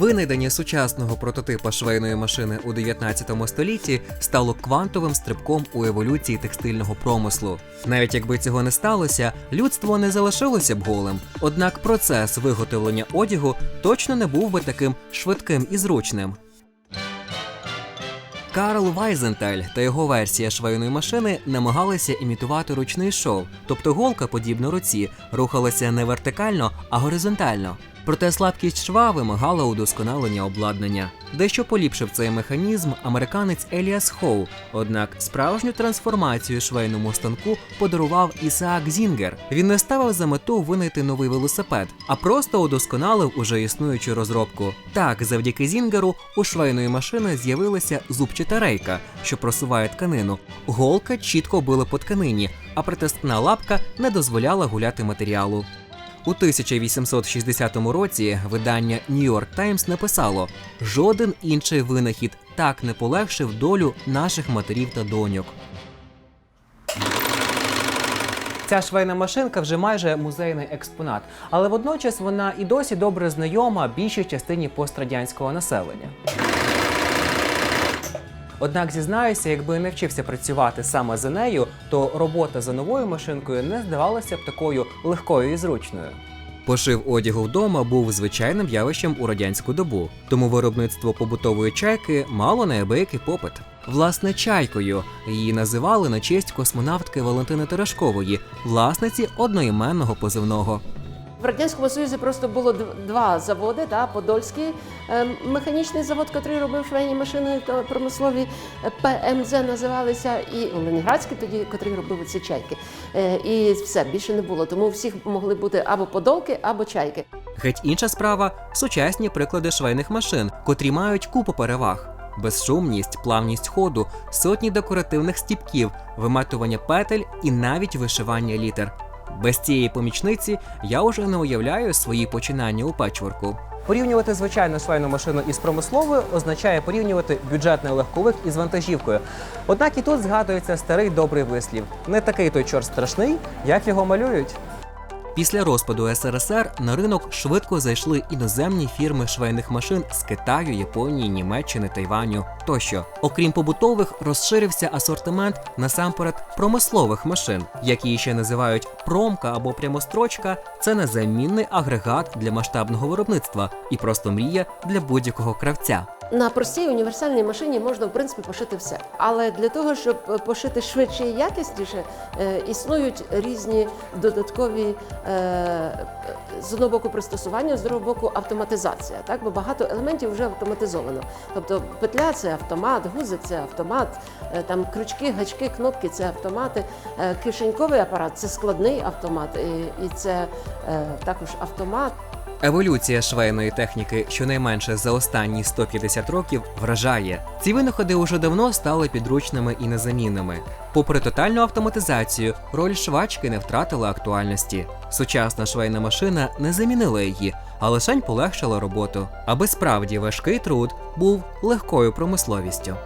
Винайдення сучасного прототипа швейної машини у 19 столітті стало квантовим стрибком у еволюції текстильного промислу. Навіть якби цього не сталося, людство не залишилося б голим. Однак процес виготовлення одягу точно не був би таким швидким і зручним. Карл Вайзенталь та його версія швейної машини намагалися імітувати ручний шов, тобто голка, подібно руці, рухалася не вертикально, а горизонтально. Проте слабкість шва вимагала удосконалення обладнання. Дещо поліпшив цей механізм американець Еліас Хоу, однак справжню трансформацію швейному станку подарував Ісаак Зінгер. Він не ставив за мету винайти новий велосипед, а просто удосконалив уже існуючу розробку. Так, завдяки Зінгеру у швейної машини з'явилася зубчата рейка, що просуває тканину. Голка чітко била по тканині, а притискна лапка не дозволяла гуляти матеріалу. У 1860 році видання New York Times написало: жоден інший винахід так не полегшив долю наших матерів та доньок. Ця швейна машинка вже майже музейний експонат, але водночас вона і досі добре знайома більшій частині пострадянського населення. Однак зізнаюся, якби не вчився працювати саме за нею, то робота за новою машинкою не здавалася б такою легкою і зручною. Пошив одягу вдома був звичайним явищем у радянську добу, тому виробництво побутової чайки мало неабиякий попит. Власне, чайкою її називали на честь космонавтки Валентини Терешкової, власниці одноіменного позивного. В радянському союзі просто було дв- два заводи: да, Подольський е, механічний завод, який робив швейні машини та промислові е, ПМЗ називалися, і Ленінградський тоді, який робив ці чайки. Е, І все більше не було. Тому всіх могли бути або подолки, або чайки. Геть інша справа сучасні приклади швейних машин, котрі мають купу переваг. Безшумність, плавність ходу, сотні декоративних стіпків, виметування петель і навіть вишивання літер. Без цієї помічниці я вже не уявляю свої починання у печворку. Порівнювати звичайну швейну машину із промисловою означає порівнювати бюджетний легковик із вантажівкою. Однак і тут згадується старий добрий вислів: не такий той чорт страшний, як його малюють. Після розпаду СРСР на ринок швидко зайшли іноземні фірми швейних машин з Китаю, Японії, Німеччини, Тайваню тощо. Окрім побутових, розширився асортимент насамперед промислових машин, як її ще називають промка або прямострочка. Це незамінний агрегат для масштабного виробництва і просто мрія для будь-якого кравця. На простій універсальній машині можна в принципі пошити все. Але для того, щоб е, пошити швидше і якісніше, е, існують різні додаткові е, з одного боку пристосування, з другого боку автоматизація. Так, бо багато елементів вже автоматизовано. Тобто петля це автомат, гузик це автомат, там крючки, гачки, кнопки це автомати. Кишеньковий апарат це складний автомат, і, це також автомат. Еволюція швейної техніки щонайменше за останні 150 років вражає. Ці винаходи уже давно стали підручними і незамінними. Попри тотальну автоматизацію, роль швачки не втратила актуальності. Сучасна швейна машина не замінила її, а лишень полегшила роботу, аби справді важкий труд був легкою промисловістю.